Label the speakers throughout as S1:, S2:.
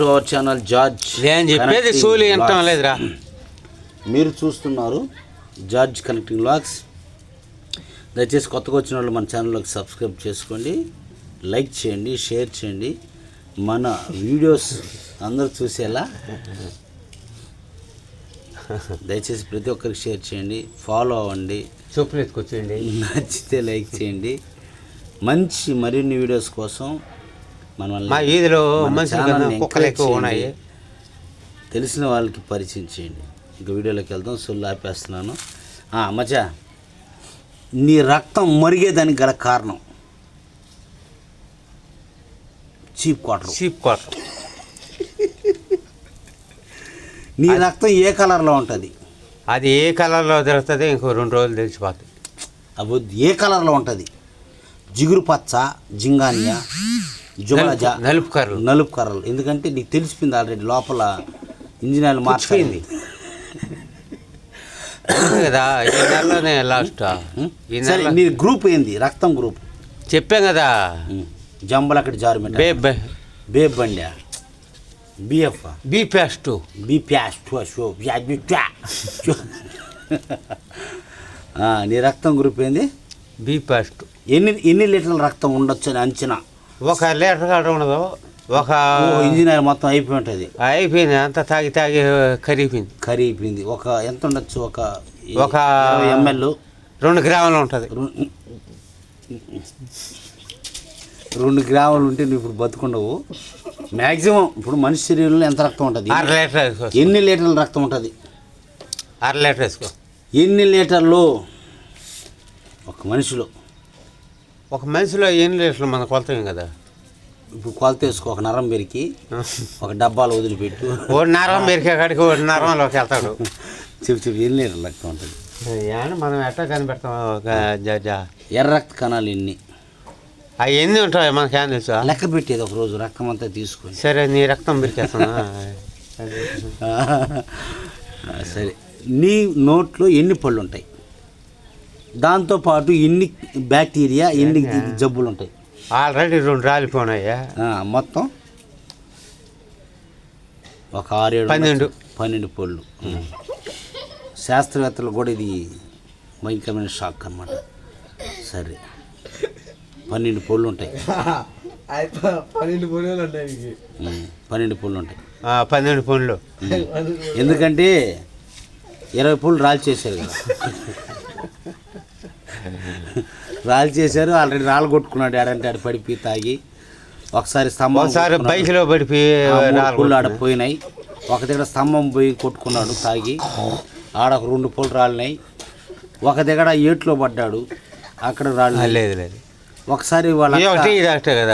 S1: To our channel George
S2: నేను చెప్పేది సూలి
S1: Vlogs.
S2: లేదురా.
S1: మీరు చూస్తున్నారు జార్జ్ కనెక్టింగ్ లాగ్స్ దయచేసి కొత్తగా వచ్చిన వాళ్ళు మన ఛానల్లోకి సబ్స్క్రైబ్ చేసుకోండి లైక్ చేయండి షేర్ చేయండి. మన వీడియోస్ అందరూ చూసేలా దయచేసి ప్రతి ఒక్కరికి షేర్ చేయండి ఫాలో అవ్వండి.
S2: చెప్పులు ఎత్తుకొచ్చేయండి.
S1: నచ్చితే లైక్ చేయండి. మంచి మరిన్ని వీడియోస్ కోసం మనల్ని
S2: మా వీధిలో
S1: మన
S2: మనుషులు కుక్కలు ఎక్కువ. ఉన్నాయి.
S1: తెలిసిన వాళ్ళకి పరిచయం చేయండి. ఇంకా వీడియోలోకి వెళ్దాం సొల్లు ఆపేస్తున్నాను. ఆ, మచ్చా నీ రక్తం మరిగేదానికి గల కారణం? Cheap quarter.
S2: చీప్ కోట
S1: నీ రక్తం ఏ కలర్లో ఉంటుంది?
S2: అది ఏ కలర్లో తిరుగుతుంది ఇంకో రెండు రోజులు తెలిసిపోతుంది
S1: అవి ఏ కలర్లో ఉంటుంది? జిగురు పచ్చ జింగానియా? జుమలజా
S2: నలుపు- కర్రలు.
S1: నలుపు కర్రలు. ఎందుకంటే నీకు తెలిసిపోయింది ఆల్రెడీ లోపల ఇంజిన్ ఆయిల్ మార్చిపోయింది
S2: అంతే కదా ఈ నెలలోనే లాస్ట్ ఈ
S1: సరే
S2: నెల
S1: నీ గ్రూప్ ఏంది? రక్తం గ్రూప్
S2: చెప్పాం కదా.
S1: జంబలు అక్కడ జారు
S2: బే బే
S1: బే బండ్యా బిఎఫ్.
S2: బీ పేస్ట్
S1: బి ప్యాస్ ఠువ షో నీ రక్తం గ్రూప్ ఏంది?
S2: బీ పేస్ట్
S1: ఎన్ని ఎన్ని లీటర్ల రక్తం ఉండొచ్చు అని అంచనా?
S2: ఒక లీటర్ కాడ ఉండదు. ఒక
S1: ఓ, ఇంజిన్ ఆయిల్ మొత్తం అయిపోయి ఉంటుంది.
S2: అయిపోయింది. అంత తాగి తాగి కరిగిపోయింది.
S1: కరిగిపోయింది. ఒక ఎంత ఉండొచ్చు? ఒక
S2: ఒక
S1: ఎంఎల్.
S2: రెండు గ్రాములు ఉంటుంది.
S1: రెండు గ్రాములు ఉంటే నువ్వు ఇప్పుడు బతుకుండవు. మ్యాక్సిమం ఇప్పుడు మనిషి శరీరంలో ఎంత రక్తం ఉంటుంది?
S2: అర లీటర్ వేసుకో.
S1: ఎన్ని లీటర్ల రక్తం ఉంటుంది?
S2: అర లీటర్ వేసుకో.
S1: ఎన్ని లీటర్లు? ఒక మనిషిలో.
S2: ఒక మనిషిలో ఎన్ని లీటర్లు మన కొలతాం కదా?
S1: ఇప్పుడు కొలత వేసుకో ఒక నరం పెరికి ఒక డబ్బాలు వదిలిపెట్టు.
S2: ఓ నరం మెరికే కాడికి ఓ నరంలోకి వెళ్తాడు.
S1: చెప్పు చెప్పు ఎన్ని లీటర్ల రక్తం ఉంటుంది?
S2: ఏమన్నా మనం ఎట్లా కనిపెడతాం ఒక జ- జ-
S1: ఎర్ర రక్త కణాలు ఎన్ని?
S2: అవి ఎన్ని ఉంటాయి మనకి ఏం తెలుసా?
S1: లెక్క పెట్టేది ఒక రోజు రక్తం అంతా తీసుకొని.
S2: సరే నీ రక్తం మెరికేస్తున్నా
S1: ఆ, సరే. నీ నోట్లో ఎన్ని పళ్ళు ఉంటాయి? దాంతోపాటు ఎన్ని బ్యాక్టీరియా ఎన్ని జబ్బులు ఉంటాయి
S2: ఆల్రెడీ రెండు రాలిపోయినాయా?
S1: ఆ, మొత్తం ఒక ఆరు ఏడు
S2: పన్నెండు.
S1: పన్నెండు పళ్ళు. శాస్త్రవేత్తలు కూడా ఇది భయంకరమైన షాక్ అన్నమాట. సరే. పన్నెండు పళ్ళు ఉంటాయి
S3: పన్నెండు మీకు.
S1: ఉమ్, పన్నెండు పళ్ళు ఉంటాయి
S2: ఆ, పన్నెండు పనులు
S1: ఎందుకంటే ఇరవై పూలు రాళ్ళు చేశారు కదా. రాళ్ళు చేశారు ఆల్రెడీ రాళ్ళు కొట్టుకున్నాడు ఆడంటే ఆడ పడిపి తాగి. ఒకసారి స్తంభం
S2: ఒకసారి. బైక్లో
S1: మూడు
S2: రాళ్ళు
S1: పూలు ఆడ
S2: కొట్టుకున్నాయి.
S1: పోయినాయి. ఒక దగ్గర స్తంభం పోయి కొట్టుకున్నాడు తాగి. ఆడ ఒక రెండు పూలు రాలినాయి. ఒక దగ్గర ఏట్లో పడ్డాడు. అక్కడ రాళ్ళు
S2: లేదు లేదు.
S1: ఒకసారి వాళ్ళ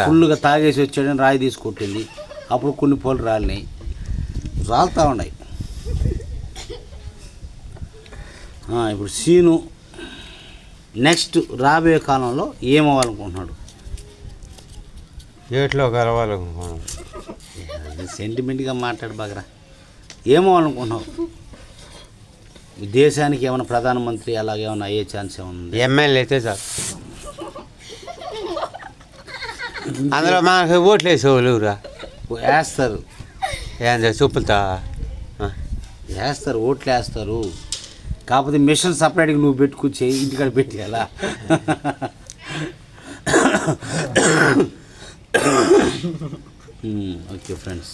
S1: ఫుల్గా తాగేసి వచ్చాడని రాయి తీసుకొట్టింది. అప్పుడు కొన్ని పూలు రాలినాయి. రాలుతూ ఉన్నాయి. ఇప్పుడు సీను నెక్స్ట్ రాబోయే కాలంలో ఏమవ్వాలనుకుంటున్నాడు?
S2: ఏట్లో కలవాలనుకున్నాం
S1: సెంటిమెంట్గా మాట్లాడు బాగరా. ఏమవ్వాలనుకుంటున్నావు? దేశానికి ఏమైనా ప్రధానమంత్రి అలాగేమైనా అయ్యే ఛాన్స్ ఏమైనా
S2: ఎమ్మెల్యే అయితే చాలు. అందులో మనకి ఓట్లు వేసేవాళ్ళు ఎవరా
S1: వేస్తారు.
S2: ఆ.
S1: వేస్తారు ఓట్లు వేస్తారు. కాకపోతే మిషన్ సపరేట్గా నువ్వు పెట్టుకొచ్చి ఇంటికాడ పెట్టి ఎలా ఓకే ఫ్రెండ్స్.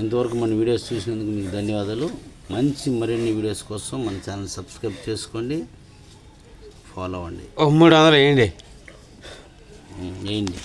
S1: ఇంతవరకు మన వీడియోస్ చూసినందుకు మీకు ధన్యవాదాలు. మంచి మరిన్ని వీడియోస్ కోసం మన ఛానల్ సబ్స్క్రైబ్ చేసుకోండి. ఫాలో అవ్వండి.
S2: మూడు వందలు వేయండి.
S1: వేయండి.